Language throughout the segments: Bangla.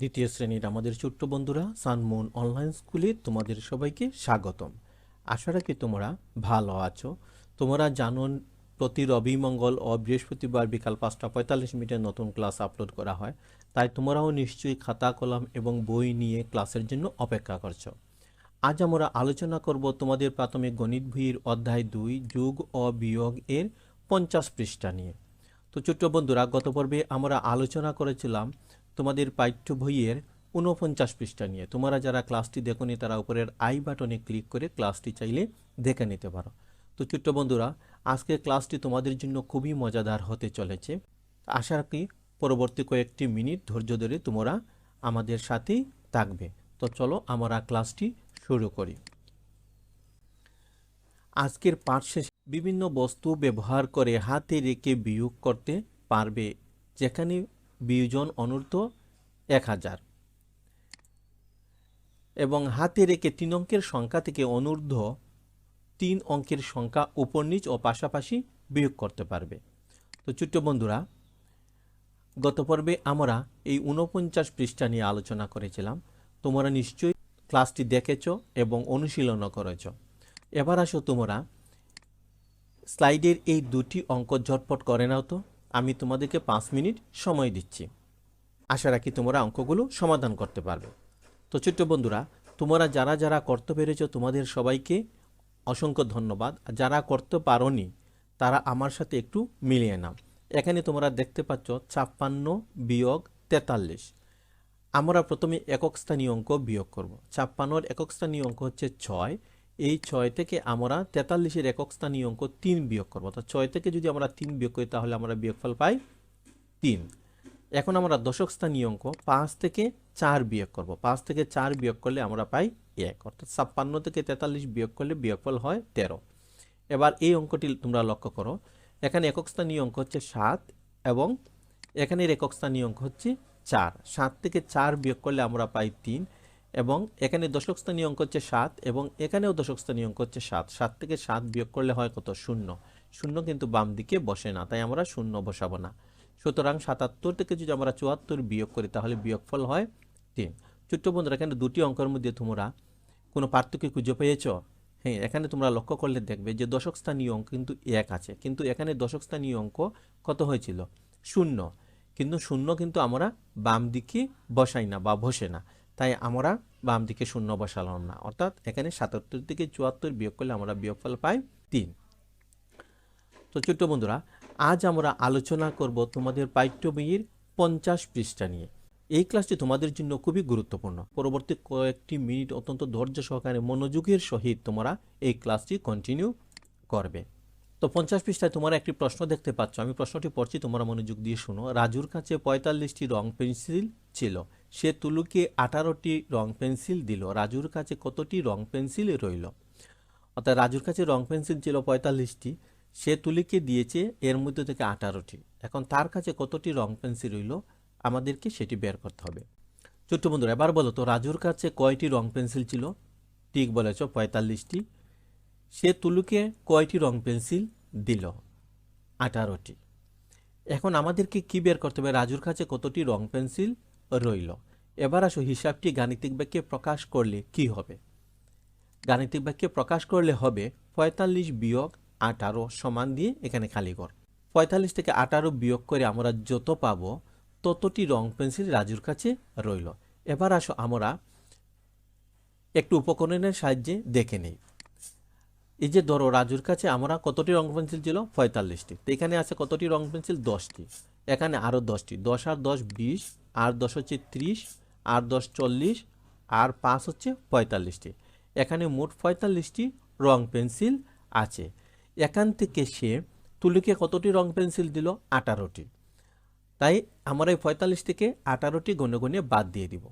দ্বিতীয় শ্রেণির আমাদের ছোট্ট বন্ধুরা সানমুন অনলাইন স্কুলে তোমাদের সবাইকে স্বাগতম। আশা রাখি তোমরা ভালো আছো। তোমরা জানো প্রতি রবি মঙ্গল ও বৃহস্পতিবার বিকাল পাঁচটা পঁয়তাল্লিশ মিনিটের নতুন ক্লাস আপলোড করা হয়। তাই তোমরাও নিশ্চয়ই খাতা, কলম এবং বই নিয়ে ক্লাসের জন্য অপেক্ষা করছ। আজ আমরা আলোচনা করব তোমাদের প্রাথমিক গণিত বইয়ের অধ্যায় দুই, যোগ ও বিয়োগ এর পঞ্চাশ পৃষ্ঠা নিয়ে। তো ছোট্ট বন্ধুরা, গত পর্বে আমরা আলোচনা করেছিলাম তোমাদের পাঠ্য বইয়ের ঊনপঞ্চাশ পৃষ্ঠা নিয়ে। তোমরা যারা ক্লাসটি দেখোনি, তারা উপরের আই বাটনে ক্লিক করে ক্লাসটি চাইলে দেখে নিতে পারো। তো ছোট্ট বন্ধুরা, আজকের ক্লাসটি তোমাদের জন্য খুবই মজাদার হতে চলেছে। আশা রাখি পরবর্তী কয়েকটি মিনিট ধৈর্য ধরে তোমরা আমাদের সাথেই থাকবে। তো চলো আমরা ক্লাসটি শুরু করি। আজকের পাঠ শেষে। বিভিন্ন বস্তু ব্যবহার করে হাতে রেখে বিয়োগ করতে পারবে। যেখানে বিয়োজন অনূর্ধ্ব এক হাজার। এবং হাতে রেখে তিন অঙ্কের সংখ্যা থেকে অনূর্ধ্ব তিন অঙ্কের সংখ্যা উপর নিচ ও পাশাপাশি বিয়োগ করতে পারবে। তো ছোট্ট বন্ধুরা, গত পর্বে আমরা এই ঊনপঞ্চাশ পৃষ্ঠা নিয়ে আলোচনা করেছিলাম। তোমরা নিশ্চয়ই ক্লাসটি দেখেছ এবং অনুশীলনও করেছ। এবার আসো তোমরা, স্লাইডের এই দুটি অঙ্ক ঝটপট করে নাও তো। আমি তোমাদেরকে পাঁচ মিনিট সময় দিচ্ছি। আশা রাখি তোমরা অঙ্কগুলো সমাধান করতে পারবে। তো ছোট্ট বন্ধুরা, তোমরা যারা যারা করতে পেরেছ, তোমাদের সবাইকে অসংখ্য ধন্যবাদ। আর যারা করতে পারোনি, তারা আমার সাথে একটু মিলিয়ে নাও। এখানে তোমরা দেখতে পাচ্ছ ছাপ্পান্ন বিয়োগ তেতাল্লিশ। আমরা প্রথমে একক স্থানীয় অঙ্ক বিয়োগ করব। ছাপ্পান্নর একক স্থানীয় অঙ্ক হচ্ছে ছয়। এই ছয় থেকে আমরা তেতাল্লিশের একক স্থানীয় অঙ্ক তিন বিয়োগ করব। অর্থাৎ ছয় থেকে যদি আমরা তিন বিয়োগ করি, তাহলে আমরা বিয়োগফল পাই তিন। এখন আমরা দশক স্থানীয় অঙ্ক পাঁচ থেকে চার বিয়োগ করব। পাঁচ থেকে চার বিয়োগ করলে আমরা পাই এক, অর্থাৎ ছাপ্পান্ন থেকে তেতাল্লিশ বিয়োগ করলে বিয়োগফল হয় তেরো। এবার এই অঙ্কটি তোমরা লক্ষ্য করো। এখানে একক স্থানীয় অঙ্ক হচ্ছে সাত এবং এখানের একক স্থানীয় অঙ্ক হচ্ছে চার। সাত থেকে চার বিয়োগ করলে আমরা পাই তিন। এবং এখানে দশক স্থানীয় অঙ্ক হচ্ছে সাত এবং এখানেও দশক স্থানীয় অঙ্ক হচ্ছে সাত। সাত থেকে সাত বিয়োগ করলে হয় কত? শূন্য। শূন্য কিন্তু বাম দিকে বসে না, তাই আমরা শূন্য বসাবো না। সুতরাং সাতাত্তর থেকে যদি আমরা চুয়াত্তর বিয়োগ করি, তাহলে বিয়োগফল হয় তিন। ছোট্ট বন্ধুরা, এখানে দুটি অঙ্কের মধ্যে তোমরা কোনো পার্থক্য খুঁজে পেয়েছ? হ্যাঁ এখানে তোমরা লক্ষ্য করলে দেখবে যে দশক স্থানীয় অঙ্ক কিন্তু এক আছে। কিন্তু এখানে দশক স্থানীয় অঙ্ক কত হয়েছিল? শূন্য। কিন্তু শূন্য কিন্তু আমরা বাম দিকে বসাই না বা বসে না। তাই আমরা বাম দিকে শূন্য বসালাম না। অর্থাৎ এখানে সাতাত্তর থেকে চুয়াত্তর বিয়োগ করলে আমরা বিয়োগফল পাই তিন। তো ছোট্ট বন্ধুরা, আজ আমরা আলোচনা করব তোমাদের পাঠ্য বইয়ের পঞ্চাশ পৃষ্ঠা নিয়ে। এই ক্লাসটি তোমাদের জন্য খুবই গুরুত্বপূর্ণ। পরবর্তী কয়েকটি মিনিট অত্যন্ত ধৈর্য সহকারে মনোযোগের সহিত তোমরা এই ক্লাসটি কন্টিনিউ করবে। তো পঞ্চাশ পৃষ্ঠায় তোমরা একটি প্রশ্ন দেখতে পাচ্ছ। আমি প্রশ্নটি পড়ছি, তোমরা মনোযোগ দিয়ে শোনো। রাজুর কাছে পঁয়তাল্লিশটি রং পেন্সিল ছিল। সে তুলুকে আঠারোটি রং পেন্সিল দিল। রাজুর কাছে কতটি রং পেন্সিল রইল? অর্থাৎ রাজুর কাছে রং পেন্সিল ছিল পঁয়তাল্লিশটি, সে তুলিকে দিয়েছে এর মধ্যে থেকে আঠারোটি। এখন তার কাছে কতটি রং পেন্সিল রইল? আমাদেরকে সেটি বের করতে হবে। ছোট্ট বন্ধুরা, এবার বলো তো, রাজুর কাছে কয়টি রং পেন্সিল ছিল? ঠিক বলেছ, পঁয়তাল্লিশটি। সে তুলুকে কয়টি রং পেন্সিল দিল? আঠারোটি। এখন আমাদেরকে কি বের করতে হবে? রাজুর কাছে কতটি রং পেন্সিল রইল। এবার আসো, হিসাবটি গাণিতিক বাক্যে প্রকাশ করলে কি হবে? গাণিতিক বাক্যে প্রকাশ করলে হবে পঁয়তাল্লিশ বিয়োগ আঠারো সমান দিয়ে এখানে খালি কর। পঁয়তাল্লিশ থেকে আঠারো বিয়োগ করে আমরা যত পাবো, ততটি রং পেন্সিল রাজুর কাছে রইল। এবার আসো, আমরা একটু উপকরণের সাহায্যে দেখে নেই। এই যে ধরো, রাজুর কাছে আমরা কতটি রং পেন্সিল ছিল? পঁয়তাল্লিশটি। তো এখানে আছে কতটি রং পেন্সিল? দশটি। এখানে আরও দশটি। দশ আর দশ, বিশ। আর দশ হচ্ছে ত্রিশ, আর দশ চল্লিশ, আর পাঁচ হচ্ছে পঁয়তাল্লিশটি। এখানে মোট পঁয়তাল্লিশটি রং পেন্সিল আছে। এখান থেকে সে তুলিকে কতটি রং পেন্সিল দিল? আঠারোটি। তাই আমরা এই পঁয়তাল্লিশ থেকে আঠারোটি গণে গণে বাদ দিয়ে দিব।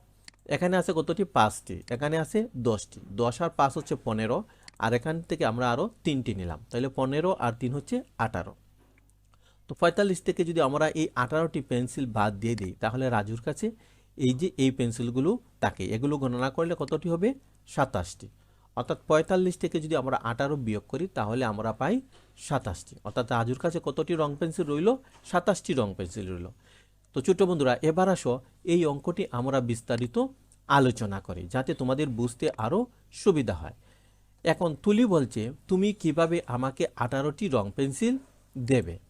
এখানে আছে কতটি? পাঁচটি। এখানে আছে দশটি। দশ আর পাঁচ হচ্ছে পনেরো, আর এখান থেকে আমরা আরও তিনটি নিলাম। তাহলে পনেরো আর তিন হচ্ছে আঠারো। তো পঁয়তাল্লিশ থেকে যদি আমরা এই আঠারোটি পেন্সিল বাদ দিয়ে দিই, তাহলে রাজুর কাছে এই যে এই পেন্সিলগুলো থাকে এগুলো গণনা করলে কতটি হবে? সাতাশটি। অর্থাৎ পঁয়তাল্লিশ থেকে যদি আমরা আঠারো বিয়োগ করি, তাহলে আমরা পাই সাতাশটি। অর্থাৎ রাজুর কাছে কতটি রং পেন্সিল রইল? সাতাশটি রং পেন্সিল রইল। তো ছোট্ট বন্ধুরা, এবার আসো, এই অঙ্কটি আমরা বিস্তারিত আলোচনা করি, যাতে তোমাদের বুঝতে আরও সুবিধা হয়। এখন তুলি বলছে, তুমি কীভাবে আমাকে আঠারোটি রং পেন্সিল দেবে?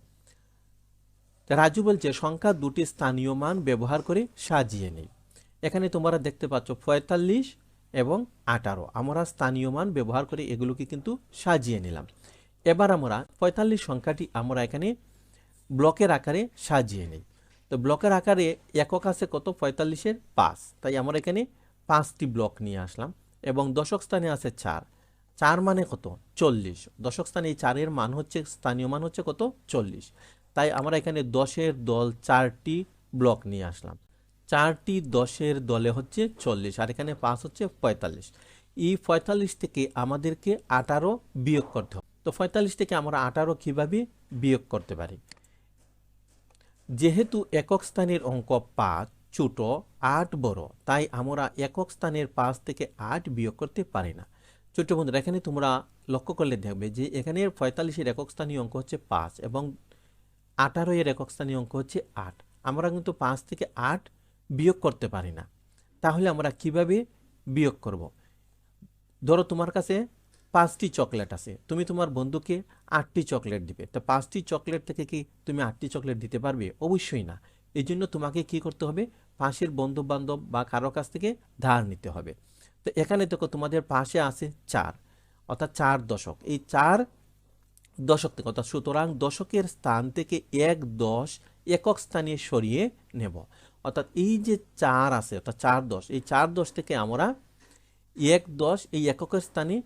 রাজু বলছে, সংখ্যা দুটি স্থানীয় মান ব্যবহার করে সাজিয়ে নেই। এখানে তোমরা দেখতে পাচ্ছ পঁয়তাল্লিশ এবং আঠারো। আমরা স্থানীয় মান ব্যবহার করে এগুলোকে কিন্তু সাজিয়ে নিলাম। এবার আমরা পঁয়তাল্লিশ সংখ্যাটি আমরা এখানে ব্লকের আকারে সাজিয়ে নিই। তো ব্লকের আকারে একক আছে কত? পঁয়তাল্লিশের পাঁচ। তাই আমরা এখানে পাঁচটি ব্লক নিয়ে আসলাম এবং দশক স্থানে আছে চার। চার মানে কত? চল্লিশ। দশক স্থানে এই চারের মান হচ্ছে, স্থানীয় মান হচ্ছে কত? চল্লিশ। তাই আমরা এখানে দশের দল চারটি ব্লক নিয়ে আসলাম। চারটি দশের দলে হচ্ছে চল্লিশ, আর এখানে পাঁচ হচ্ছে পঁয়তাল্লিশ। এই পঁয়তাল্লিশ থেকে আমাদেরকে আঠারো বিয়োগ করতে হবে। তো পঁয়তাল্লিশ থেকে আমরা আঠারো কীভাবে বিয়োগ করতে পারি? যেহেতু একক স্থানের অঙ্ক পাঁচ, ছোট, আট, বড়, তাই আমরা একক স্থানের পাঁচ থেকে আট বিয়োগ করতে পারি না। ছোট্ট বন্ধুরা, এখানে তোমরা লক্ষ্য করলে দেখবে যে এখানে পঁয়তাল্লিশের একক স্থানীয় অঙ্ক হচ্ছে পাঁচ এবং আঠারো এর একক স্থানীয় অঙ্ক হচ্ছে আট। আমরা কিন্তু পাঁচ থেকে আট বিয়োগ করতে পারি না। তাহলে আমরা কীভাবে বিয়োগ করব? ধরো তোমার কাছে পাঁচটি চকলেট আছে। তুমি তোমার বন্ধুকে আটটি চকলেট দিবে। তো পাঁচটি চকলেট থেকে কি তুমি আটটি চকলেট দিতে পারবে? অবশ্যই না। এই জন্য তোমাকে কি করতে হবে? পাশের বন্ধু বান্ধব বা কারও কাছ থেকে ধার নিতে হবে। তো এখানে দেখো তোমাদের পাশে আছে চার, অর্থাৎ চার দশক। এই চার দশক থেকে অর্থাৎ সুতরাং দশকের স্থান থেকে এক দশ একক স্থানে সরিয়ে নেব। অর্থাৎ এই যে চার আছে, অর্থাৎ চার দশ, এই চার দশ থেকে আমরা এক দশ এই এককের স্থানে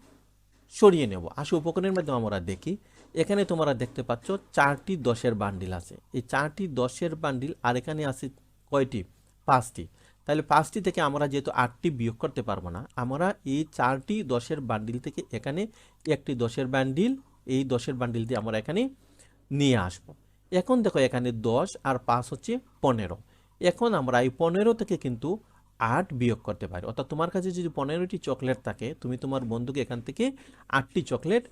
সরিয়ে নেব। আসে উপকরণের মাধ্যমে আমরা দেখি। এখানে তোমরা দেখতে পাচ্ছ চারটি দশের বান্ডিল আছে। এই চারটি দশের বান্ডিল আর এখানে আছে কয়টি? পাঁচটি। তাহলে পাঁচটি থেকে আমরা যেহেতু আটটি বিয়োগ করতে পারব না, আমরা এই চারটি দশের বান্ডিল থেকে এখানে একটি দশের বান্ডিল এই দশের বান্ডিল দিয়ে আমরা এখানে নিয়ে আসব। এখন দেখো এখানে দশ আর পাঁচ হচ্ছে পনেরো। এখন আমরা এই পনেরো থেকে কিন্তু আট বিয়োগ করতে পারি। অর্থাৎ তোমার কাছে যদি পনেরোটি চকলেট থাকে, তুমি তোমার বন্ধুকে এখান থেকে আটটি চকলেট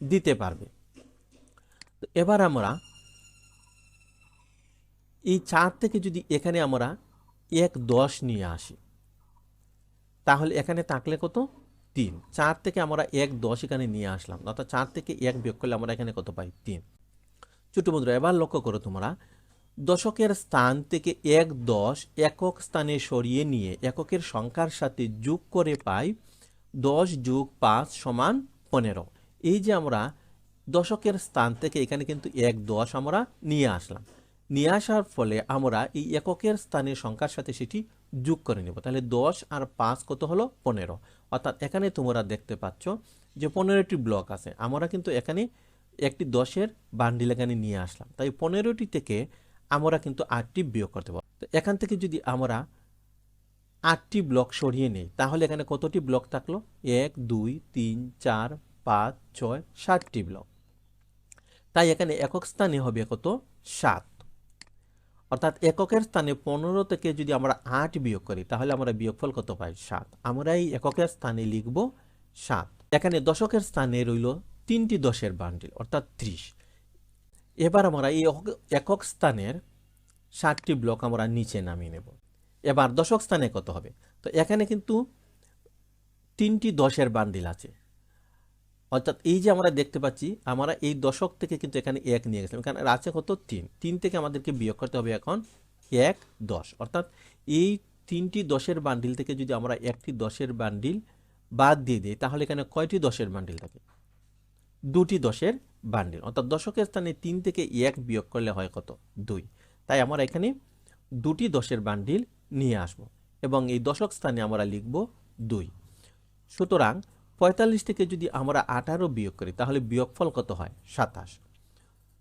দিতে পারবে। এবার আমরা এই চার থেকে যদি এখানে আমরা এক দশ নিয়ে আসি, তাহলে এখানে থাকলে কত? তিন। চার থেকে আমরা এক দশ এখানে নিয়ে আসলাম। অর্থাৎ চার থেকে এক বিয়োগ করলে আমরা এখানে কত পাই? তিন। ছোট বন্ধুরা, এবার লক্ষ্য করো তোমরা। দশকের স্থান থেকে এক দশ একক স্থানে সরিয়ে নিয়ে এককের সংখ্যার সাথে যোগ করে পাই দশ যোগ পাঁচ সমান পনেরো। এই যে আমরা দশকের স্থান থেকে এখানে কিন্তু এক দশ আমরা নিয়ে আসলাম। নিয়ে আসার ফলে আমরা এই এককের স্থানের সংখ্যার সাথে সেটি যোগ করে নেব। তাহলে দশ আর পাঁচ কত হলো? পনেরো। অর্থাৎ এখানে তোমরা দেখতে পাচ্ছ যে পনেরোটি ব্লক আছে। আমরা কিন্তু এখানে একটি দশের বান্ডিল এখানে নিয়ে আসলাম। তাই পনেরোটি থেকে আমরা কিন্তু আটটি বিয়োগ করতে পারব। তো এখান থেকে যদি আমরা আটটি ব্লক সরিয়ে নেই, তাহলে এখানে কতটি ব্লক থাকল? এক, দুই, তিন, চার, পাঁচ, ছয়, সাতটি ব্লক। তাই এখানে একক স্থানে হবে কত? সাত। অর্থাৎ এককের স্থানে পনেরো থেকে যদি আমরা আট বিয়োগ করি, তাহলে আমরা বিয়োগফল কত পাই? সাত। আমরা এই এককের স্থানে লিখব সাত। এখানে দশকের স্থানে রইল তিনটি দশের বান্ডিল, অর্থাৎ ত্রিশ। এবার আমরা এই একক- স্থানের ষাটটি ব্লক আমরা নিচে নামিয়ে নেব। এবার দশক স্থানে কত হবে? তো এখানে কিন্তু তিনটি দশের বান্ডিল আছে। অর্থাৎ এই যে আমরা দেখতে পাচ্ছি, আমরা এই দশক থেকে কিন্তু এখানে এক নিয়ে গেছিলাম। এখানে আছে কত? তিন। তিন থেকে আমাদেরকে বিয়োগ করতে হবে এখন এক দশ। অর্থাৎ এই তিনটি দশের বান্ডিল থেকে যদি আমরা একটি দশের বান্ডিল বাদ দিয়ে দিই, তাহলে এখানে কয়টি দশের বান্ডিল থাকে? দুটি দশের বান্ডিল অর্থাৎ দশকের স্থানে তিন থেকে এক বিয়োগ করলে হয় কত? দুই। তাই আমরা এখানে দুটি দশের বান্ডিল নিয়ে আসব এবং এই দশক স্থানে আমরা লিখব দুই। সুতরাং পঁয়তাল্লিশ থেকে যদি আমরা আঠারো বিয়োগ করি, তাহলে বিয়োগফল কত হয়? সাতাশ।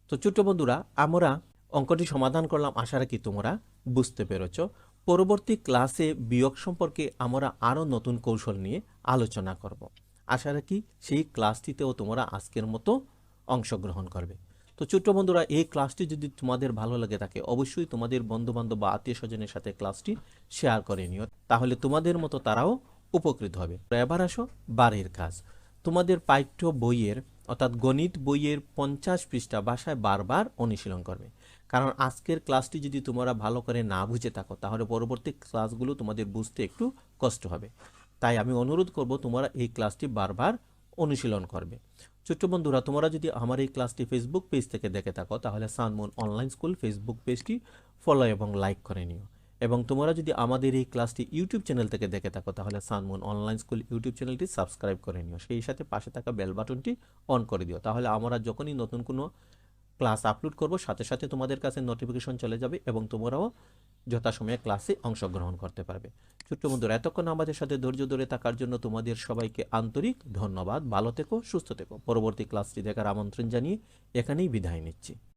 তো ছোট্ট বন্ধুরা, আমরা অঙ্কটি সমাধান করলাম, আশা রাখি তোমরা বুঝতে পেরেছ। পরবর্তী ক্লাসে বিয়োগ সম্পর্কে আমরা আরও নতুন কৌশল নিয়ে আলোচনা করব। আশা রাখি সেই ক্লাসটিতেও তোমরা আজকের মতো অংশগ্রহণ করবে। তো ছোট্ট বন্ধুরা, এই ক্লাসটি যদি তোমাদের ভালো লাগে থাকে, অবশ্যই তোমাদের বন্ধু বান্ধব বা আত্মীয় স্বজনের সাথে ক্লাসটি শেয়ার করে নিও। তাহলে তোমাদের মতো তারাও উপকৃত হবে। এবার আসো বারের কাজ। তোমাদের পাঠ্য বইয়ের, অর্থাৎ গণিত বইয়ের পঞ্চাশ পৃষ্ঠা ভাষায় বারবার অনুশীলন করবে। কারণ আজকের ক্লাসটি যদি তোমরা ভালো করে না বুঝে থাকো, তাহলে পরবর্তী ক্লাসগুলো তোমাদের বুঝতে একটু কষ্ট হবে। তাই আমি অনুরোধ করব, তোমরা এই ক্লাসটি বারবার অনুশীলন করবে। ছোট্ট বন্ধুরা, তোমরা যদি আমার এই ক্লাসটি ফেসবুক পেজ থেকে দেখে থাকো, তাহলে সানমুন অনলাইন স্কুল ফেসবুক পেজটি ফলো এবং লাইক করে নিও। এবং তোমরা যদি আমাদের এই ক্লাসটি ইউটিউব চ্যানেল থেকে দেখে থাকো, তাহলে সানমুন অনলাইন স্কুল ইউটিউব চ্যানেলটি সাবস্ক্রাইব করে নিও। সেই সাথে পাশে থাকা বেল বাটনটি অন করে দিও। তাহলে আমরা যখনই নতুন কোনো ক্লাস আপলোড করব, সাথে সাথে তোমাদের কাছে নোটিফিকেশন চলে যাবে এবং তোমরাও যথাসময়ে ক্লাসে অংশগ্রহণ করতে পারবে। ছোট্ট বন্ধুরা, এতক্ষণ আমাদের সাথে ধৈর্য ধরে থাকার জন্য তোমাদের সবাইকে আন্তরিক ধন্যবাদ। ভালো থেকো, সুস্থ থেকো। পরবর্তী ক্লাসটি দেখার আমন্ত্রণ জানিয়ে এখানেই বিদায় নিচ্ছি।